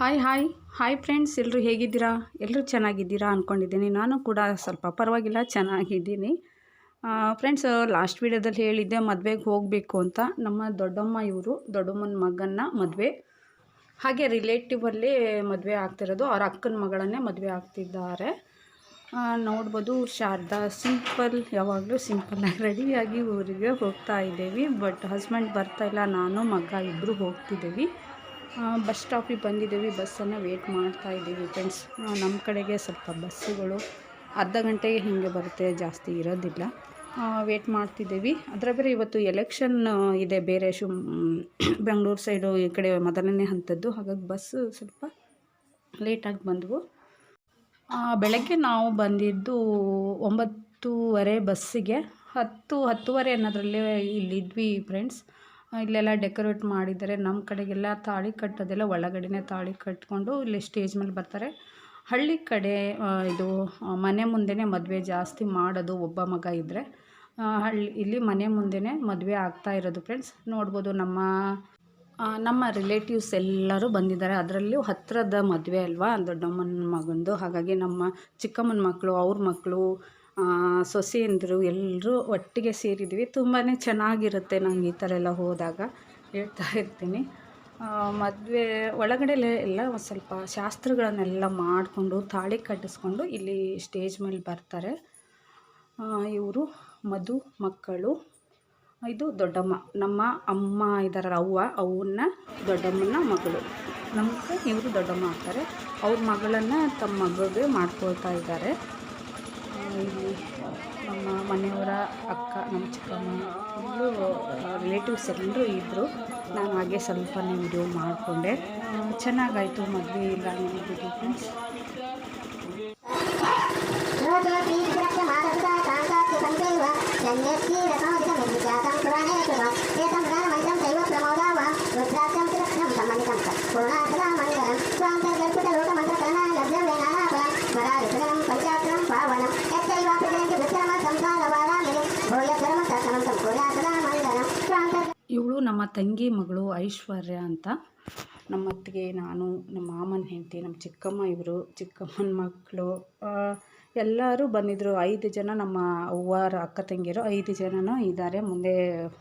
Hi hi hi friends ಎಲ್ಲರೂ ಹೇಗಿದ್ದೀರಾ? ಎಲ್ಲರೂ ಚೆನ್ನಾಗಿದ್ದೀರಾ ಅಂದ್ಕೊಂಡಿದ್ದೀನಿ ನಾನು ಕೂಡ ಸ್ವಲ್ಪ ಪರವಾಗಿಲ್ಲ, ಚೆನ್ನಾಗಿದ್ದೀನಿ. ಫ್ರೆಂಡ್ಸ್ ಲಾಸ್ಟ್ ವೀಡಿಯೋದಲ್ಲಿ ಹೇಳಿದ್ದೆ ಮದುವೆಗೆ ಹೋಗಬೇಕು ಅಂತ. ನಮ್ಮ ದೊಡ್ಡಮ್ಮ ಇವರು, ದೊಡ್ಡಮ್ಮನ ಮಗನ್ನ ಮದುವೆ. ಹಾಗೆ ರಿಲೇಟಿವಲ್ಲಿ ಮದುವೆ ಆಗ್ತಿರೋದು. ಅವ್ರ ಅಕ್ಕನ ಮಗಳನ್ನೇ ಮದುವೆ ಆಗ್ತಿದ್ದಾರೆ. ನೋಡ್ಬೋದು ಶಾರದಾ ಸಿಂಪಲ್, ಯಾವಾಗಲೂ ಸಿಂಪಲ್ಲಾಗಿ ರೆಡಿಯಾಗಿ ಊರಿಗೆ ಹೋಗ್ತಾ ಇದ್ದೀವಿ. ಬಟ್ ಹಸ್ಬೆಂಡ್ ಬರ್ತಾ ಇಲ್ಲ, ನಾನು, ಮಗ ಇಬ್ಬರು ಹೋಗ್ತಿದ್ದೀವಿ. ಬಸ್ ಸ್ಟಾಪಿಗೆ ಬಂದಿದ್ದೀವಿ, ಬಸ್ಸನ್ನು ವೇಟ್ ಮಾಡ್ತಾ ಇದ್ದೀವಿ ಫ್ರೆಂಡ್ಸ್ ನಮ್ಮ ಕಡೆಗೆ ಸ್ವಲ್ಪ ಬಸ್ಸುಗಳು ಅರ್ಧ ಗಂಟೆಗೆ ಹೀಗೆ ಬರುತ್ತೆ, ಜಾಸ್ತಿ ಇರೋದಿಲ್ಲ. ವೇಟ್ ಮಾಡ್ತಿದ್ದೀವಿ. ಅದರ ಬೇರೆ ಇವತ್ತು ಎಲೆಕ್ಷನ್ ಇದೆ ಬೇರೆ ಶಿವ್ ಬೆಂಗಳೂರು ಸೈಡು ಈ ಕಡೆ ಮೊದಲನೇ ಹಂತದ್ದು. ಹಾಗಾಗಿ ಬಸ್ಸು ಸ್ವಲ್ಪ ಲೇಟಾಗಿ ಬಂದವು. ಬೆಳಗ್ಗೆ ನಾವು ಬಂದಿದ್ದು ಒಂಬತ್ತೂವರೆ ಬಸ್ಸಿಗೆ. ಹತ್ತು, ಹತ್ತುವರೆ ಅನ್ನೋದ್ರಲ್ಲೇ ಇಲ್ಲಿದ್ವಿ ಫ್ರೆಂಡ್ಸ್ ಇಲ್ಲೆಲ್ಲ ಡೆಕೋರೇಟ್ ಮಾಡಿದ್ದಾರೆ. ನಮ್ಮ ಕಡೆಗೆಲ್ಲ ತಾಳಿ ಕಟ್ಟೋದೆಲ್ಲ ಒಳಗಡೆನೇ ತಾಳಿ ಕಟ್ಕೊಂಡು ಇಲ್ಲಿ ಸ್ಟೇಜ್ ಮೇಲೆ ಬರ್ತಾರೆ. ಹಳ್ಳಿ ಕಡೆ ಇದು ಮನೆ ಮುಂದೆನೇ ಮದುವೆ ಜಾಸ್ತಿ ಮಾಡೋದು ಒಬ್ಬ ಮಗ ಇದ್ದರೆ ಹಳ್ಳಿ, ಇಲ್ಲಿ ಮನೆ ಮುಂದೆನೇ ಮದುವೆ ಆಗ್ತಾ ಇರೋದು ಫ್ರೆಂಡ್ಸ್ ನೋಡ್ಬೋದು ನಮ್ಮ ನಮ್ಮ ರಿಲೇಟಿವ್ಸ್ ಎಲ್ಲರೂ ಬಂದಿದ್ದಾರೆ. ಅದರಲ್ಲೂ ಹತ್ತಿರದ ಮದುವೆ ಅಲ್ವಾ? ದೊಡ್ಡಮ್ಮನ ಮಗಂದು. ಹಾಗಾಗಿ ನಮ್ಮ ಚಿಕ್ಕಮ್ಮನ ಮಕ್ಕಳು, ಅವ್ರ ಮಕ್ಕಳು ಸೊಸೆಯಂದರು ಎಲ್ಲರೂ ಒಟ್ಟಿಗೆ ಸೇರಿದ್ವಿ. ತುಂಬಾ ಚೆನ್ನಾಗಿರುತ್ತೆ ನಂಗೆ ಈ ಥರ ಎಲ್ಲ ಹೋದಾಗ ಹೇಳ್ತಾ ಇರ್ತೀನಿ. ಮದುವೆ ಒಳಗಡೆ ಎಲ್ಲ ಸ್ವಲ್ಪ ಶಾಸ್ತ್ರಗಳನ್ನೆಲ್ಲ ಮಾಡಿಕೊಂಡು, ತಾಳಿ ಕಟ್ಟಿಸ್ಕೊಂಡು ಇಲ್ಲಿ ಸ್ಟೇಜ್ ಮೇಲೆ ಬರ್ತಾರೆ. ಇವರು ಮಧು, ಮಕ್ಕಳು, ಇದು ದೊಡ್ಡಮ್ಮ, ನಮ್ಮ ಅಮ್ಮ ಇದ್ದಾರಲ್ಲ ಅವ್ವ, ಅವನ್ನ ದೊಡ್ಡಮ್ಮನ ಮಗಳು. ನಮ್ಮ ಇವರು ದೊಡ್ಡಮ್ಮ ಆಗ್ತಾರೆ. ಅವ್ರ ಮಗಳನ್ನು ತಮ್ಮ ಮಗಳಿಗೆ ಮಾಡ್ಕೊಳ್ತಾ ಇದ್ದಾರೆ. ಇಲ್ಲಿ ನಮ್ಮ ಮನೆಯವರ ಅಕ್ಕ, ನಮ್ಮ ಚಿಕ್ಕಮ್ಮ, ಎಲ್ಲರೂ ರಿಲೇಟಿವ್ಸ್ ಎಲ್ಲರೂ ಇದ್ದರು ನಾನು ಹಾಗೆ ಸ್ವಲ್ಪನೇ ವಿಡಿಯೋ ಮಾಡಿಕೊಂಡೆ. ಚೆನ್ನಾಗಾಯಿತು ಮದುವೆ ಇಲ್ಲ ನೋಡ್ಬೋದು ಫ್ರೆಂಡ್ಸ್ ಇವಳು ನಮ್ಮ ತಂಗಿ ಮಗಳು ಐಶ್ವರ್ಯ ಅಂತ. ನಮ್ಮ ಅತ್ತಿಗೆ ನಾನು, ನಮ್ಮ ಮಾಮನ ಹೆಂಡತಿ, ನಮ್ಮ ಚಿಕ್ಕಮ್ಮ ಇವರು, ಚಿಕ್ಕಮ್ಮನ ಮಕ್ಕಳು ಎಲ್ಲರೂ ಬಂದಿದ್ದರು ಐದು ಜನ ನಮ್ಮ ಅವ್ವಾರ, ಅಕ್ಕ ತಂಗಿಯರು ಐದು ಜನನೂ ಇದ್ದಾರೆ. ಮುಂದೆ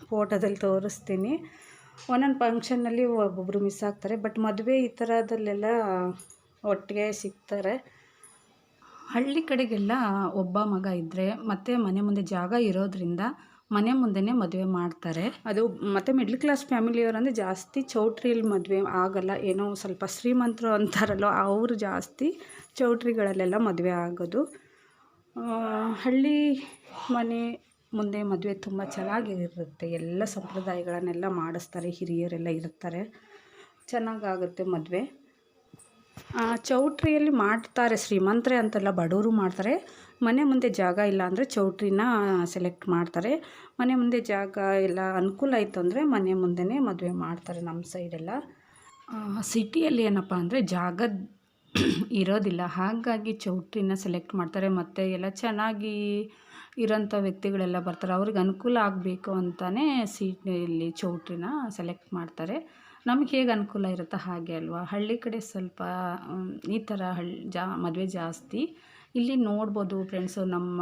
ಫೋಟೋದಲ್ಲಿ ತೋರಿಸ್ತೀನಿ. ಒಂದೊಂದು ಫಂಕ್ಷನ್ನಲ್ಲಿ ಒಬ್ಬೊಬ್ಬರು ಮಿಸ್ ಆಗ್ತಾರೆ. ಬಟ್ ಮದುವೆ ಈ ಥರದಲ್ಲೆಲ್ಲ ಒಟ್ಟಿಗೆ ಸಿಗ್ತಾರೆ. ಹಳ್ಳಿ ಕಡೆಗೆಲ್ಲ ಒಬ್ಬ ಮಗ ಇದ್ದರೆ ಮತ್ತು ಮನೆ ಮುಂದೆ ಜಾಗ ಇರೋದ್ರಿಂದ ಮನೆ ಮುಂದೆನೇ ಮದುವೆ ಮಾಡ್ತಾರೆ. ಅದು ಮತ್ತು ಮಿಡ್ಲ್ ಕ್ಲಾಸ್ ಫ್ಯಾಮಿಲಿಯವರಂದರೆ ಜಾಸ್ತಿ ಚೌಟ್ರಿಯಲ್ಲಿ ಮದುವೆ ಆಗಲ್ಲ. ಏನೋ ಸ್ವಲ್ಪ ಶ್ರೀಮಂತರು ಅಂತಾರಲ್ಲ ಅವರು ಜಾಸ್ತಿ ಚೌಟ್ರಿಗಳಲ್ಲೆಲ್ಲ ಮದುವೆ ಆಗೋದು. ಹಳ್ಳಿ ಮನೆ ಮುಂದೆ ಮದುವೆ ತುಂಬ ಚೆನ್ನಾಗಿರುತ್ತೆ. ಎಲ್ಲ ಸಂಪ್ರದಾಯಗಳನ್ನೆಲ್ಲ ಮಾಡಿಸ್ತಾರೆ, ಹಿರಿಯರೆಲ್ಲ ಇರ್ತಾರೆ. ಚೆನ್ನಾಗಾಗುತ್ತೆ ಮದುವೆ. ಚೌಟ್ರಿಯಲ್ಲಿ ಮಾಡ್ತಾರೆ, ಶ್ರೀಮಂತರೇ ಅಂತಲ್ಲ, ಬಡವರು ಮಾಡ್ತಾರೆ. ಮನೆ ಮುಂದೆ ಜಾಗ ಇಲ್ಲ ಅಂದರೆ ಚೌಟ್ರಿನ ಸೆಲೆಕ್ಟ್ ಮಾಡ್ತಾರೆ. ಮನೆ ಮುಂದೆ ಜಾಗ ಎಲ್ಲ ಅನುಕೂಲ ಆಯಿತು ಅಂದರೆ ಮನೆ ಮುಂದೆನೇ ಮದುವೆ ಮಾಡ್ತಾರೆ ನಮ್ಮ ಸೈಡೆಲ್ಲ ಸಿಟಿಯಲ್ಲಿ ಏನಪ್ಪ ಅಂದರೆ ಜಾಗ ಇರೋದಿಲ್ಲ. ಹಾಗಾಗಿ ಚೌಟ್ರಿನ ಸೆಲೆಕ್ಟ್ ಮಾಡ್ತಾರೆ. ಮತ್ತು ಎಲ್ಲ ಚೆನ್ನಾಗಿ ಇರೋಂಥ ವ್ಯಕ್ತಿಗಳೆಲ್ಲ ಬರ್ತಾರೆ. ಅವ್ರಿಗೆ ಅನುಕೂಲ ಆಗಬೇಕು ಅಂತಲೇ ಸೀಟಲ್ಲಿ ಚೌಟ್ರಿನ ಸೆಲೆಕ್ಟ್ ಮಾಡ್ತಾರೆ. ನಮ್ಗೆ ಹೇಗೆ ಅನುಕೂಲ ಇರುತ್ತೋ ಹಾಗೆ ಅಲ್ವಾ? ಹಳ್ಳಿ ಕಡೆ ಸ್ವಲ್ಪ ಈ ಥರ ಹಳ್ಳಿ ಜಾ, ಮದುವೆ ಜಾಸ್ತಿ. ಇಲ್ಲಿ ನೋಡ್ಬೋದು ಫ್ರೆಂಡ್ಸು ನಮ್ಮ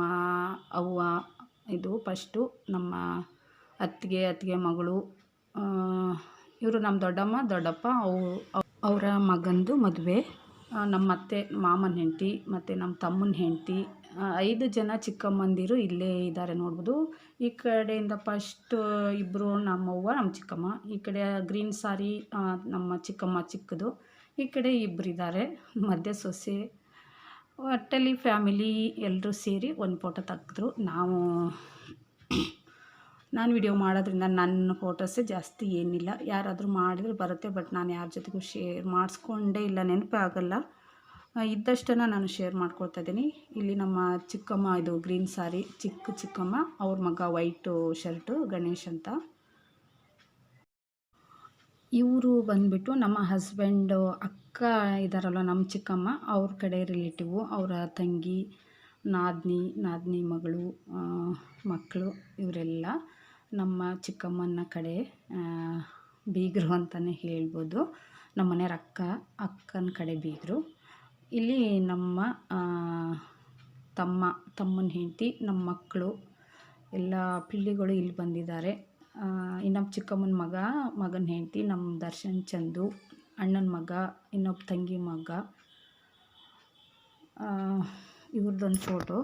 ಅವ್ವ, ಇದು ಫಸ್ಟು ನಮ್ಮ ಅತ್ತಿಗೆ ಅತ್ತಿಗೆ ಮಗಳು ಇವರು ನಮ್ಮ ದೊಡ್ಡಮ್ಮ, ದೊಡ್ಡಪ್ಪ, ಅವು, ಅವರ ಮಗಂದು ಮದುವೆ. ನಮ್ಮ ಅತ್ತೆ, ಮಾಮನ ಹೆಂಡತಿ, ಮತ್ತು ನಮ್ಮ ತಮ್ಮನ ಹೆಂಡತಿ ಐದು ಜನ ಚಿಕ್ಕಮ್ಮಂದಿರು ಇಲ್ಲೇ ಇದ್ದಾರೆ ನೋಡ್ಬೋದು. ಈ ಕಡೆಯಿಂದ ಫಸ್ಟ್ ಇಬ್ಬರು ನಮ್ಮವ್ವ ನಮ್ಮ ಚಿಕ್ಕಮ್ಮ. ಈ ಕಡೆ ಗ್ರೀನ್ ಸಾರಿ ನಮ್ಮ ಚಿಕ್ಕಮ್ಮ ಚಿಕ್ಕದು. ಈ ಕಡೆ ಇಬ್ಬರಿದ್ದಾರೆ ಮಧ್ಯೆ ಸೊಸೆ ಒಟ್ಟಲ್ಲಿ ಫ್ಯಾಮಿಲಿ ಎಲ್ಲರೂ ಸೇರಿ ಒಂದು ಫೋಟೋ ತೆಗೆದ್ರು. ನಾವು ನಾನು ವಿಡಿಯೋ ಮಾಡೋದ್ರಿಂದ ನನ್ನ ಫೋಟೋಸೇ ಜಾಸ್ತಿ ಏನಿಲ್ಲ. ಯಾರಾದರೂ ಮಾಡಿದ್ರೆ ಬರುತ್ತೆ ಬಟ್ ನಾನು ಯಾರ ಜೊತೆಗೂ ಶೇರ್ ಮಾಡಿಸ್ಕೊಂಡೇ ಇಲ್ಲ, ನೆನಪೇ ಆಗಲ್ಲ. ಇದ್ದಷ್ಟನ್ನು ನಾನು ಶೇರ್ ಮಾಡ್ಕೊಳ್ತಾ ಇದ್ದೀನಿ. ಇಲ್ಲಿ ನಮ್ಮ ಚಿಕ್ಕಮ್ಮ, ಇದು ಗ್ರೀನ್ ಸಾರಿ ಚಿಕ್ಕ ಚಿಕ್ಕಮ್ಮ, ಅವ್ರ ಮಗ ವೈಟು ಶರ್ಟು ಗಣೇಶ್ ಅಂತ. ಇವರು ಬಂದುಬಿಟ್ಟು ನಮ್ಮ ಹಸ್ಬೆಂಡು, ಅಕ್ಕ ಇದ್ದಾರಲ್ಲ ನಮ್ಮ ಚಿಕ್ಕಮ್ಮ, ಅವ್ರ ಕಡೆ ರಿಲೇಟಿವು ಅವರ ತಂಗಿ, ನಾದಿನಿ ನಾದಿನಿ ಮಗಳು ಮಕ್ಕಳು, ಇವರೆಲ್ಲ ನಮ್ಮ ಚಿಕ್ಕಮ್ಮನ ಕಡೆ ಬೀಗರು ಅಂತಲೇ ಹೇಳ್ಬೋದು. ನಮ್ಮ ಮನೆಯವ್ರ ಅಕ್ಕ, ಅಕ್ಕನ ಕಡೆ ಬೀಗರು. ಇಲ್ಲಿ ನಮ್ಮ ತಮ್ಮ, ತಮ್ಮನ ಹೆಂಡತಿ, ನಮ್ಮ ಮಕ್ಕಳು, ಎಲ್ಲ ಪಿಳ್ಳಿಗಳು ಇಲ್ಲಿ ಬಂದಿದ್ದಾರೆ. ಇನ್ನೊಬ್ಬ ಚಿಕ್ಕಮ್ಮನ ಮಗ, ಮಗನ ಹೆಂಡತಿ ನಮ್ಮ ದರ್ಶನ್ ಚಂದು, ಅಣ್ಣನ ಮಗ, ಇನ್ನೊಬ್ಬ ತಂಗಿ ಮಗ. ಇವ್ರದ್ದೊಂದು ಫೋಟೋ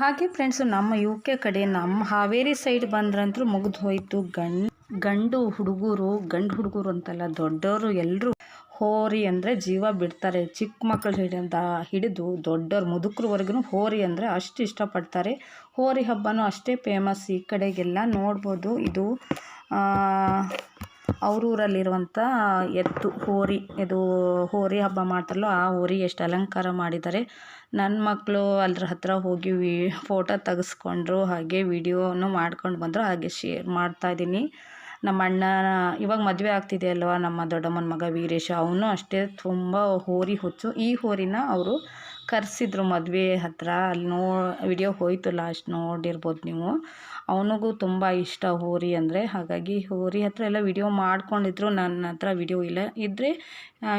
ಹಾಗೆ ಫ್ರೆಂಡ್ಸು ನಮ್ಮ ಯು ಕೆ ಕಡೆ ನಮ್ಮ ಹಾವೇರಿ ಸೈಡ್ ಬಂದ್ರಂತೂ ಮುಗಿದು ಹೋಯಿತು. ಗಂಡು ಗಂಡು ಹುಡುಗರು ಗಂಡು ಹುಡುಗರು ಅಂತಲ್ಲ ದೊಡ್ಡವರು ಎಲ್ಲರೂ ಹೋರಿ ಅಂದರೆ ಜೀವ ಬಿಡ್ತಾರೆ. ಚಿಕ್ಕ ಮಕ್ಕಳು ಹಿಡಿದ ಹಿಡಿದು ದೊಡ್ಡವ್ರ ಮುದುಕರವರೆಗೂ ಹೋರಿ ಅಂದರೆ ಅಷ್ಟು ಇಷ್ಟಪಡ್ತಾರೆ. ಹೋರಿ ಹಬ್ಬನೂ ಅಷ್ಟೇ ಫೇಮಸ್ ಈ ಕಡೆಗೆಲ್ಲ ನೋಡ್ಬೋದು. ಇದು ಅವರೂರಲ್ಲಿರುವಂಥ ಎತ್ತು, ಹೋರಿ. ಇದು ಹೋರಿ ಹಬ್ಬ ಮಾಡ್ತಾರಲ್ಲೋ ಆ ಹೋರಿ ಎಷ್ಟು ಅಲಂಕಾರ ಮಾಡಿದ್ದಾರೆ. ನನ್ನ ಮಕ್ಕಳು ಅದ್ರ ಹತ್ರ ಹೋಗಿ ವಿ ಫೋಟೋ ತೆಗೆಸ್ಕೊಂಡ್ರು, ಹಾಗೆ ವಿಡಿಯೋನು ಮಾಡ್ಕೊಂಡು ಬಂದರು, ಹಾಗೆ ಶೇರ್ ಮಾಡ್ತಾಯಿದ್ದೀನಿ ನಮ್ಮ ಅಣ್ಣ ಇವಾಗ ಮದುವೆ ಆಗ್ತಿದೆ ಅಲ್ವಾ ನಮ್ಮ ದೊಡ್ಡಮ್ಮನ ಮಗ ವೀರೇಶ, ಅವನು ಅಷ್ಟೇ ತುಂಬ ಹೋರಿ ಹುಚ್ಚು. ಈ ಹೋರಿನ ಅವರು ಕರೆಸಿದ್ರು ಮದುವೆ ಹತ್ರ. ಅಲ್ಲಿ ನೋ, ವಿಡಿಯೋ ಹೋಯ್ತು ಲಾಸ್ಟ್ ನೋಡಿರ್ಬೋದು ನೀವು. ಅವನಿಗೂ ತುಂಬ ಇಷ್ಟ ಹೋರಿ ಅಂದರೆ. ಹಾಗಾಗಿ ಹೋರಿ ಹತ್ರ ಎಲ್ಲ ವಿಡಿಯೋ ಮಾಡ್ಕೊಂಡಿದ್ರು. ನನ್ನ ಹತ್ರ ವಿಡಿಯೋ ಇಲ್ಲ. ಇದ್ದರೆ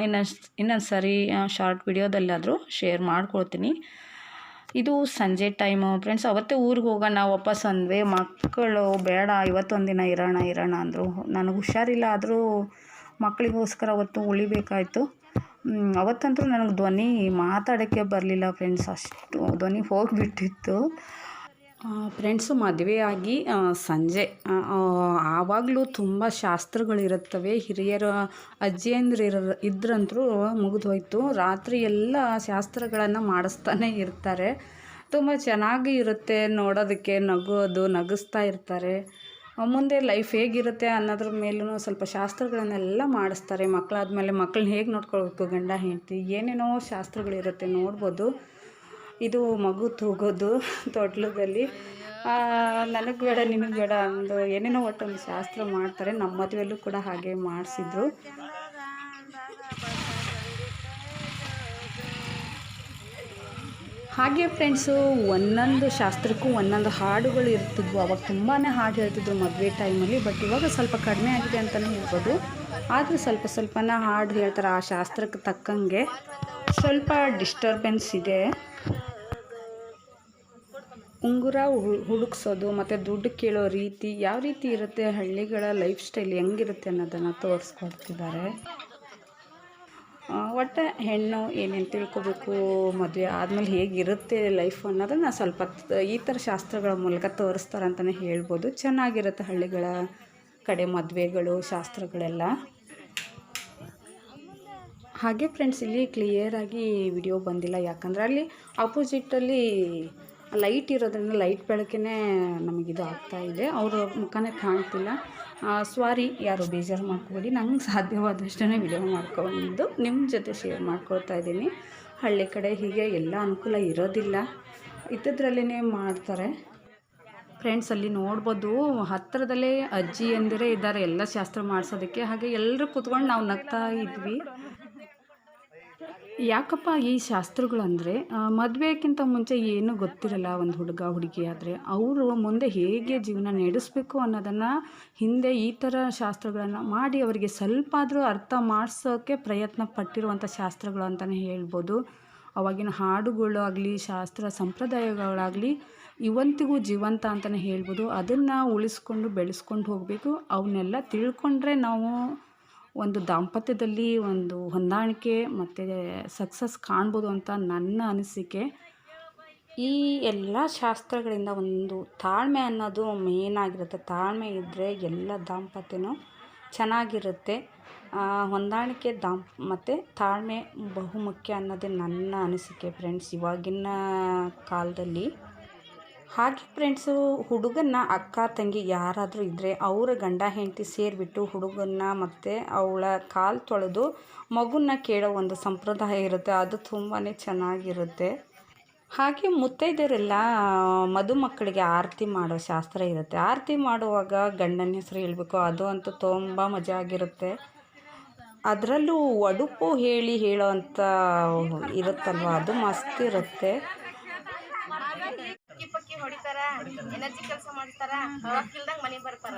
ಇನ್ನೊಂದು ಇನ್ನೊಂದು ಸರಿ ಶಾರ್ಟ್ ವಿಡಿಯೋದಲ್ಲಾದರೂ ಶೇರ್ ಮಾಡ್ಕೊಳ್ತೀನಿ. ಇದು ಸಂಜೆ ಟೈಮು. ಫ್ರೆಂಡ್ಸ್ ಅವತ್ತೇ ಊರಿಗೆ ಹೋಗೋಣ, ವಾಪಸ್ ಅಂದ್ವಿ. ಮಕ್ಕಳು, ಬೇಡ, ಇವತ್ತೊಂದು ದಿನ ಇರೋಣ ಇರೋಣ ಅಂದರು. ನನಗೆ ಹುಷಾರಿಲ್ಲ, ಆದರೂ ಮಕ್ಕಳಿಗೋಸ್ಕರ ಅವತ್ತು ಉಳಿಬೇಕಾಯಿತು. ಅವತ್ತಂತೂ ನನಗೆ ಧ್ವನಿ ಮಾತಾಡೋಕ್ಕೆ ಬರಲಿಲ್ಲ ಫ್ರೆಂಡ್ಸ್ ಅಷ್ಟು ಧ್ವನಿ ಹೋಗಿಬಿಟ್ಟಿತ್ತು. ಫ್ರೆಂಡ್ಸು ಆಗಿ ಸಂಜೆ. ಆವಾಗಲೂ ತುಂಬ ಶಾಸ್ತ್ರಗಳಿರುತ್ತವೆ. ಹಿರಿಯರ ಅಜ್ಜಿಯಂದ್ರು ಇರ ಮುಗಿದು ಮುಗಿದೋಯ್ತು ರಾತ್ರಿ ಎಲ್ಲ ಶಾಸ್ತ್ರಗಳನ್ನು ಮಾಡಿಸ್ತಾನೆ ಇರ್ತಾರೆ. ತುಂಬ ಚೆನ್ನಾಗಿ ಇರುತ್ತೆ ನೋಡೋದಕ್ಕೆ. ನಗೋದು, ನಗಿಸ್ತಾ ಇರ್ತಾರೆ. ಮುಂದೆ ಲೈಫ್ ಹೇಗಿರುತ್ತೆ ಅನ್ನೋದ್ರ ಮೇಲೂ ಸ್ವಲ್ಪ ಶಾಸ್ತ್ರಗಳನ್ನೆಲ್ಲ ಮಾಡಿಸ್ತಾರೆ. ಮಕ್ಕಳಾದ್ಮೇಲೆ ಮಕ್ಕಳನ್ನ ಹೇಗೆ ನೋಡ್ಕೊಳ್ಬೇಕು ಗಂಡ, ಹೆಂಡತಿ? ಏನೇನೋ ಶಾಸ್ತ್ರಗಳಿರುತ್ತೆ ನೋಡ್ಬೋದು. ಇದು ಮಗು ತೂಗೋದು ತೊಟ್ಲದಲ್ಲಿ ನನಗೆ ಬೇಡ, ನಿನಗೆ ಬೇಡ ಅಂದು ಏನೇನೋ ಒಟ್ಟೊಂದು ಶಾಸ್ತ್ರ ಮಾಡ್ತಾರೆ. ನಮ್ಮ ಮದುವೆಯಲ್ಲೂ ಕೂಡ ಹಾಗೆ ಮಾಡಿಸಿದ್ರು. ಹಾಗೆ ಫ್ರೆಂಡ್ಸು ಒಂದೊಂದು ಶಾಸ್ತ್ರಕ್ಕೂ ಒಂದೊಂದು ಹಾಡುಗಳು ಇರ್ತಿದ್ವು. ಅವಾಗ ತುಂಬಾ ಹಾಡು ಹೇಳ್ತಿದ್ರು ಮದುವೆ ಟೈಮಲ್ಲಿ ಬಟ್ ಇವಾಗ ಸ್ವಲ್ಪ ಕಡಿಮೆ ಆಗಿದೆ ಅಂತಲೇ ಹೇಳ್ಬೋದು. ಆದರೂ ಸ್ವಲ್ಪ ಸ್ವಲ್ಪನ ಹಾಡು ಹೇಳ್ತಾರೆ ಆ ಶಾಸ್ತ್ರಕ್ಕೆ ತಕ್ಕಂಗೆ. ಸ್ವಲ್ಪ ಡಿಸ್ಟರ್ಬೆನ್ಸ್ ಇದೆ. ಉಂಗುರ ಹುಡುಕ್ಸೋದು ಮತ್ತು ದುಡ್ಡು ಕೇಳೋ ರೀತಿ ಯಾವ ರೀತಿ ಇರುತ್ತೆ ಹಳ್ಳಿಗಳ ಲೈಫ್ ಸ್ಟೈಲ್ ಹೆಂಗಿರುತ್ತೆ ಅನ್ನೋದನ್ನು ತೋರಿಸ್ಕೊಡ್ತಿದ್ದಾರೆ. ಒಟ್ಟು ಹೆಣ್ಣು ಏನೇನು ತಿಳ್ಕೊಬೇಕು, ಮದುವೆ ಆದಮೇಲೆ ಹೇಗಿರುತ್ತೆ ಲೈಫ್ ಅನ್ನೋದನ್ನು ಸ್ವಲ್ಪ ಈ ಥರ ಶಾಸ್ತ್ರಗಳ ಮೂಲಕ ತೋರಿಸ್ತಾರೆ ಅಂತಲೇ ಹೇಳ್ಬೋದು. ಚೆನ್ನಾಗಿರುತ್ತೆ ಹಳ್ಳಿಗಳ ಕಡೆ ಮದುವೆಗಳು, ಶಾಸ್ತ್ರಗಳೆಲ್ಲ. ಹಾಗೆ ಫ್ರೆಂಡ್ಸ್ ಇಲ್ಲಿ ಕ್ಲಿಯರಾಗಿ ವಿಡಿಯೋ ಬಂದಿಲ್ಲ. ಯಾಕಂದರೆ ಅಲ್ಲಿ ಆಪೋಸಿಟಲ್ಲಿ ಲೈಟ್ ಇರೋದ್ರಿಂದ ಲೈಟ್ ಬೆಳಕೇ ನಮಗಿದು ಇದೆ ಅವರ ಮುಖನೇ ಕಾಣ್ತಿಲ್ಲ. ಸ್ವಾರಿ ಯಾರು ಬೇಜಾರು ಮಾಡ್ಕೋಬೇಡಿ. ನಂಗೆ ಸಾಧ್ಯವಾದಷ್ಟೇ ವಿಡಿಯೋ ಮಾಡ್ಕೊಂಡು ನಿಮ್ಮ ಜೊತೆ ಶೇರ್ ಮಾಡ್ಕೊಳ್ತಾ ಇದ್ದೀನಿ. ಹಳ್ಳಿ ಕಡೆ ಹೀಗೆ ಎಲ್ಲ ಅನುಕೂಲ ಇರೋದಿಲ್ಲ. ಇದ್ದದ್ರಲ್ಲೇ ಮಾಡ್ತಾರೆ. ಫ್ರೆಂಡ್ಸ್ ಅಲ್ಲಿ ನೋಡ್ಬೋದು. ಹತ್ತಿರದಲ್ಲೇ ಅಜ್ಜಿ ಎಂದಿರೇ ಇದ್ದಾರೆ. ಎಲ್ಲ ಶಾಸ್ತ್ರ ಮಾಡಿಸೋದಕ್ಕೆ. ಹಾಗೆ ಎಲ್ಲರೂ ಕೂತ್ಕೊಂಡು ನಾವು ನಗ್ತಾ ಇದ್ವಿ. ಯಾಕಪ್ಪ ಈ ಶಾಸ್ತ್ರಗಳಂದರೆ ಮದುವೆಗಿಂತ ಮುಂಚೆ ಏನೂ ಗೊತ್ತಿರಲ್ಲ ಒಂದು ಹುಡುಗ, ಹುಡುಗಿ ಆದರೆ. ಅವರು ಮುಂದೆ ಹೇಗೆ ಜೀವನ ನಡೆಸಬೇಕು ಅನ್ನೋದನ್ನು ಹಿಂದೆ ಈ ಥರ ಶಾಸ್ತ್ರಗಳನ್ನು ಮಾಡಿ ಅವರಿಗೆ ಸ್ವಲ್ಪ ಆದರೂ ಅರ್ಥ ಮಾಡಿಸೋಕ್ಕೆ ಪ್ರಯತ್ನ ಪಟ್ಟಿರುವಂಥ ಶಾಸ್ತ್ರಗಳು ಅಂತಲೇ ಹೇಳ್ಬೋದು. ಅವಾಗಿನ ಹಾಡುಗಳು ಆಗಲಿ, ಶಾಸ್ತ್ರ ಸಂಪ್ರದಾಯಗಳಾಗಲಿ ಇವಂತಿಗೂ ಜೀವಂತ ಅಂತಲೇ ಹೇಳ್ಬೋದು. ಅದನ್ನು ಉಳಿಸ್ಕೊಂಡು ಬೆಳೆಸ್ಕೊಂಡು ಹೋಗಬೇಕು. ಅವನ್ನೆಲ್ಲ ತಿಳ್ಕೊಂಡ್ರೆ ನಾವು ಒಂದು ದಾಂಪತ್ಯದಲ್ಲಿ ಒಂದು ಹೊಂದಾಣಿಕೆ ಮತ್ತು ಸಕ್ಸಸ್ ಕಾಣ್ಬೋದು ಅಂತ ನನ್ನ ಅನಿಸಿಕೆ. ಈ ಎಲ್ಲ ಶಾಸ್ತ್ರಗಳಿಂದ ಒಂದು ತಾಳ್ಮೆ ಅನ್ನೋದು ಮೇನ್ ಆಗಿರುತ್ತೆ. ತಾಳ್ಮೆ ಇದ್ದರೆ ಎಲ್ಲ ದಾಂಪತ್ಯನೂ ಚೆನ್ನಾಗಿರುತ್ತೆ. ಹೊಂದಾಣಿಕೆ ದಾಂಪ್ ಮತ್ತು ತಾಳ್ಮೆ ಬಹುಮುಖ್ಯ ಅನ್ನೋದೇ ನನ್ನ ಅನಿಸಿಕೆ ಫ್ರೆಂಡ್ಸ್ ಇವಾಗಿನ ಕಾಲದಲ್ಲಿ. ಹಾಗೆ ಫ್ರೆಂಡ್ಸು ಹುಡುಗನ್ನ ಅಕ್ಕ, ತಂಗಿ ಯಾರಾದರೂ ಇದ್ದರೆ ಅವರ ಗಂಡ, ಹೆಂಡತಿ ಸೇರಿಬಿಟ್ಟು ಹುಡುಗನ್ನ ಮತ್ತು ಅವಳ ಕಾಲು ತೊಳೆದು ಮಗುನ ಕೇಳೋ ಒಂದು ಸಂಪ್ರದಾಯ ಇರುತ್ತೆ. ಅದು ತುಂಬಾ ಚೆನ್ನಾಗಿರುತ್ತೆ. ಹಾಗೆ ಮುತ್ತೈದೆಯರೆಲ್ಲ ಮದುಮಕ್ಕಳಿಗೆ ಆರತಿ ಮಾಡೋ ಶಾಸ್ತ್ರ ಇರುತ್ತೆ. ಆರತಿ ಮಾಡುವಾಗ ಗಂಡನ ಹೆಸರು ಹೇಳಬೇಕು, ಅದು ಅಂತೂ ತುಂಬ ಮಜಾ ಆಗಿರುತ್ತೆ. ಅದರಲ್ಲೂ ಒಡುಪು ಹೇಳಿ ಹೇಳೋ ಅಂಥ ಇರುತ್ತಲ್ವ? ಅದು ಮಸ್ತ್ ಇರುತ್ತೆ. ಎನರ್ಜಿ ಕೆಲಸ ಮಾಡ್ತಾರ ರೊಕ್ಕ ಮನೆ ಬರ್ತಾರ.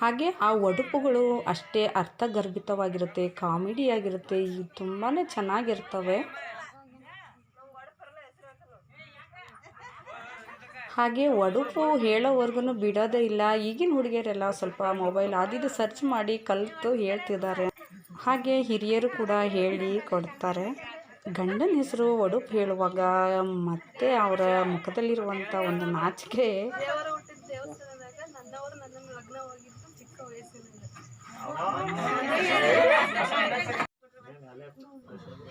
ಹಾಗೆ ಆ ಒಡುಪುಗಳು ಅಷ್ಟೇ ಅರ್ಥಗರ್ಭಿತವಾಗಿರುತ್ತೆ ಕಾಮಿಡಿಯಾಗಿರುತ್ತೆ ಈ ತುಂಬಾ ಚೆನ್ನಾಗಿರ್ತವೆ. ಹಾಗೆ ಒಡುಪು ಹೇಳೋವರೆಗೂ ಬಿಡೋದೇ ಇಲ್ಲ. ಈಗಿನ ಹುಡುಗಿಯರೆಲ್ಲ ಸ್ವಲ್ಪ ಮೊಬೈಲ್ ಅದಿದು ಸರ್ಚ್ ಮಾಡಿ ಕಲಿತು ಹೇಳ್ತಿದ್ದಾರೆ. ಹಾಗೆ ಹಿರಿಯರು ಕೂಡ ಹೇಳಿ ಕೊಡ್ತಾರೆ. ಗಂಡನ ಹೆಸರು ಒಡುಪು ಹೇಳುವಾಗ ಮತ್ತೆ ಅವರ ಮುಖದಲ್ಲಿರುವಂಥ ಒಂದು ನಾಚಿಕೆ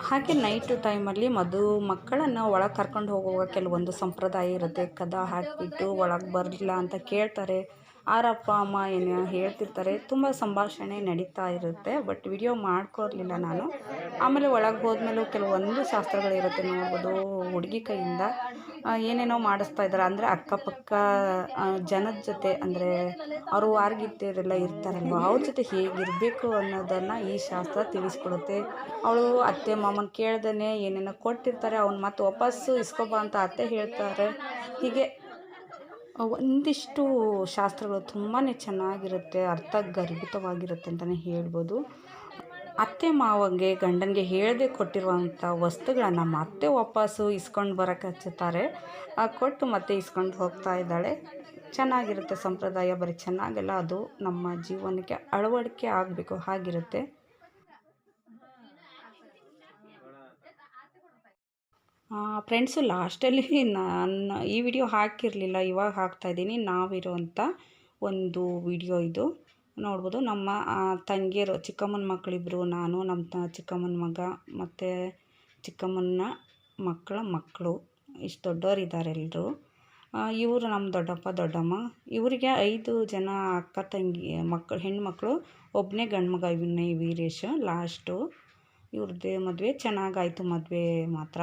ಹಾಗೆ ನೈಟು ಟೈಮಲ್ಲಿ ಮದು ಮಕ್ಕಳನ್ನು ಒಳಗೆ ಕರ್ಕೊಂಡು ಹೋಗುವಾಗ ಕೆಲವೊಂದು ಸಂಪ್ರದಾಯ ಇರುತ್ತೆ. ಕದ ಹಾಕಿಬಿಟ್ಟು ಒಳಗೆ ಬರಲಿಲ್ಲ ಅಂತ ಕೇಳ್ತಾರೆ. ಆರಪ್ಪ, ಅಮ್ಮ ಏನು ಹೇಳ್ತಿರ್ತಾರೆ. ತುಂಬ ಸಂಭಾಷಣೆ ನಡೀತಾ ಇರುತ್ತೆ ಬಟ್ ವಿಡಿಯೋ ಮಾಡ್ಕೊರ್ಲಿಲ್ಲ ನಾನು. ಆಮೇಲೆ ಒಳಗೆ ಹೋದ್ಮೇಲೂ ಕೆಲವೊಂದು ಶಾಸ್ತ್ರಗಳಿರುತ್ತೆ ನೋಡ್ಬೋದು, ಹುಡುಗಿ ಕೈಯಿಂದ ಏನೇನೋ ಮಾಡಿಸ್ತಾ ಇದ್ದಾರೆ. ಅಂದರೆ ಅಕ್ಕಪಕ್ಕ ಜನದ ಜೊತೆ, ಅಂದರೆ ಅವರು ವಾರ್ಗಿತ್ತಿಯರೆಲ್ಲ ಇರ್ತಾರಲ್ವ, ಅವ್ರ ಜೊತೆ ಹೇಗಿರಬೇಕು ಅನ್ನೋದನ್ನು ಈ ಶಾಸ್ತ್ರ ತಿಳಿಸ್ಕೊಡುತ್ತೆ. ಅವಳು ಅತ್ತೆ, ಮಾಮನ ಕೇಳ್ದೇ ಏನೇನೋ ಕೊಟ್ಟಿರ್ತಾರೆ, ಅವ್ನು ಮತ್ತೆ ವಾಪಸ್ಸು ಇಸ್ಕೊಬಾ ಅಂತ ಅತ್ತೆ ಹೇಳ್ತಾರೆ. ಹೀಗೆ ಒಂದಿಷ್ಟು ಶಾಸ್ತ್ರಗಳು ತುಂಬಾ ಚೆನ್ನಾಗಿರುತ್ತೆ ಅರ್ಥ ಗರ್ಭಿತವಾಗಿರುತ್ತೆ ಅಂತಲೇ ಹೇಳ್ಬೋದು. ಅತ್ತೆ ಮಾವಂಗೆ, ಗಂಡನಿಗೆ ಹೇಳದೆ ಕೊಟ್ಟಿರುವಂಥ ವಸ್ತುಗಳನ್ನು ಮತ್ತೆ ವಾಪಸ್ಸು ಇಸ್ಕೊಂಡು ಬರೋಕ್ಕೆ ಹಚ್ಚುತ್ತಾರೆ. ಕೊಟ್ಟು ಮತ್ತೆ ಇಸ್ಕೊಂಡು ಹೋಗ್ತಾ ಇದ್ದಾಳೆ. ಚೆನ್ನಾಗಿರುತ್ತೆ ಸಂಪ್ರದಾಯ, ಬರೀ ಚೆನ್ನಾಗೆಲ್ಲ, ಅದು ನಮ್ಮ ಜೀವನಕ್ಕೆ ಅಳವಡಿಕೆ ಆಗಬೇಕು, ಹಾಗಿರುತ್ತೆ. ಫ್ರೆಂಡ್ಸು ಲಾಸ್ಟಲ್ಲಿ ನಾನು ಈ ವಿಡಿಯೋ ಹಾಕಿರಲಿಲ್ಲ, ಇವಾಗ ಹಾಕ್ತಾಯಿದ್ದೀನಿ ನಾವಿರುವಂಥ ಒಂದು ವಿಡಿಯೋ ಇದು. ನೋಡ್ಬೋದು, ನಮ್ಮ ತಂಗಿಯರು, ಚಿಕ್ಕಮ್ಮನ ಮಕ್ಕಳಿಬ್ಬರು ನಾನು, ನಮ್ಮ ತ, ಚಿಕ್ಕಮ್ಮನ ಮಗ, ಮತ್ತು ಚಿಕ್ಕಮ್ಮನ ಮಕ್ಕಳ ಮಕ್ಕಳು, ಇಷ್ಟು ದೊಡ್ಡವರಿದ್ದಾರೆ ಎಲ್ಲರೂ ಇವರು ನಮ್ಮ ದೊಡ್ಡಪ್ಪ, ದೊಡ್ಡಮ್ಮ. ಇವರಿಗೆ ಐದು ಜನ ಅಕ್ಕ ತಂಗಿ ಮಕ್ಕಳು ಹೆಣ್ಮಕ್ಳು ಒಬ್ಬನೇ ಗಂಡು ಮಗ ಇವನ್ನೇ ವೀರೇಶ್ ಲಾಸ್ಟು ಇವ್ರದ್ದೇ ಮದುವೆ ಚೆನ್ನಾಗಾಯಿತು, ಮದುವೆ ಮಾತ್ರ.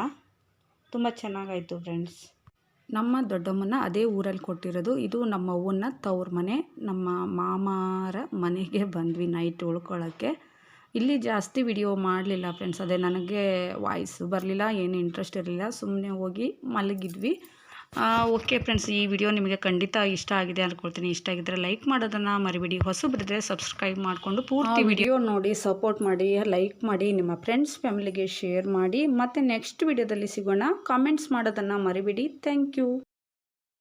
ತುಂಬ ಚೆನ್ನಾಗಾಯಿತು ಫ್ರೆಂಡ್ಸ್ ನಮ್ಮ ದೊಡ್ಡಮ್ಮನ ಅದೇ ಊರಲ್ಲಿ ಕೊಟ್ಟಿರೋದು. ಇದು ನಮ್ಮ ಅವ್ವನ ತವ್ರ ಮನೆ. ನಮ್ಮ ಮಾಮಾರ ಮನೆಗೆ ಬಂದ್ವಿ ನೈಟ್ ಉಳ್ಕೊಳ್ಳೋಕ್ಕೆ ಇಲ್ಲಿ ಜಾಸ್ತಿ ವಿಡಿಯೋ ಮಾಡಲಿಲ್ಲ ಫ್ರೆಂಡ್ಸ್ ಅದೇ ನನಗೆ ವಾಯ್ಸ್ ಬರಲಿಲ್ಲ, ಏನು ಇಂಟ್ರೆಸ್ಟ್ ಇರಲಿಲ್ಲ. ಸುಮ್ಮನೆ ಹೋಗಿ ಮಲಗಿದ್ವಿ. ಓಕೆ ಫ್ರೆಂಡ್ಸ್ ಈ ವಿಡಿಯೋ ನಿಮಗೆ ಖಂಡಿತ ಇಷ್ಟ ಆಗಿದೆ ಅಂದ್ಕೊಳ್ತೀನಿ ಇಷ್ಟ ಆಗಿದ್ದರೆ ಲೈಕ್ ಮಾಡೋದನ್ನು ಮರಿಬೇಡಿ. ಹೊಸಬ್ರಿದ್ರೆ ಸಬ್ಸ್ಕ್ರೈಬ್ ಮಾಡಿಕೊಂಡು ಪೂರ್ತಿ ವಿಡಿಯೋ ನೋಡಿ ಸಪೋರ್ಟ್ ಮಾಡಿ ಲೈಕ್ ಮಾಡಿ ನಿಮ್ಮ ಫ್ರೆಂಡ್ಸ್ ಫ್ಯಾಮಿಲಿಗೆ ಶೇರ್ ಮಾಡಿ. ಮತ್ತು ನೆಕ್ಸ್ಟ್ ವಿಡಿಯೋದಲ್ಲಿ ಸಿಗೋಣ. ಕಾಮೆಂಟ್ಸ್ ಮಾಡೋದನ್ನು ಮರಿಬೇಡಿ. Thank you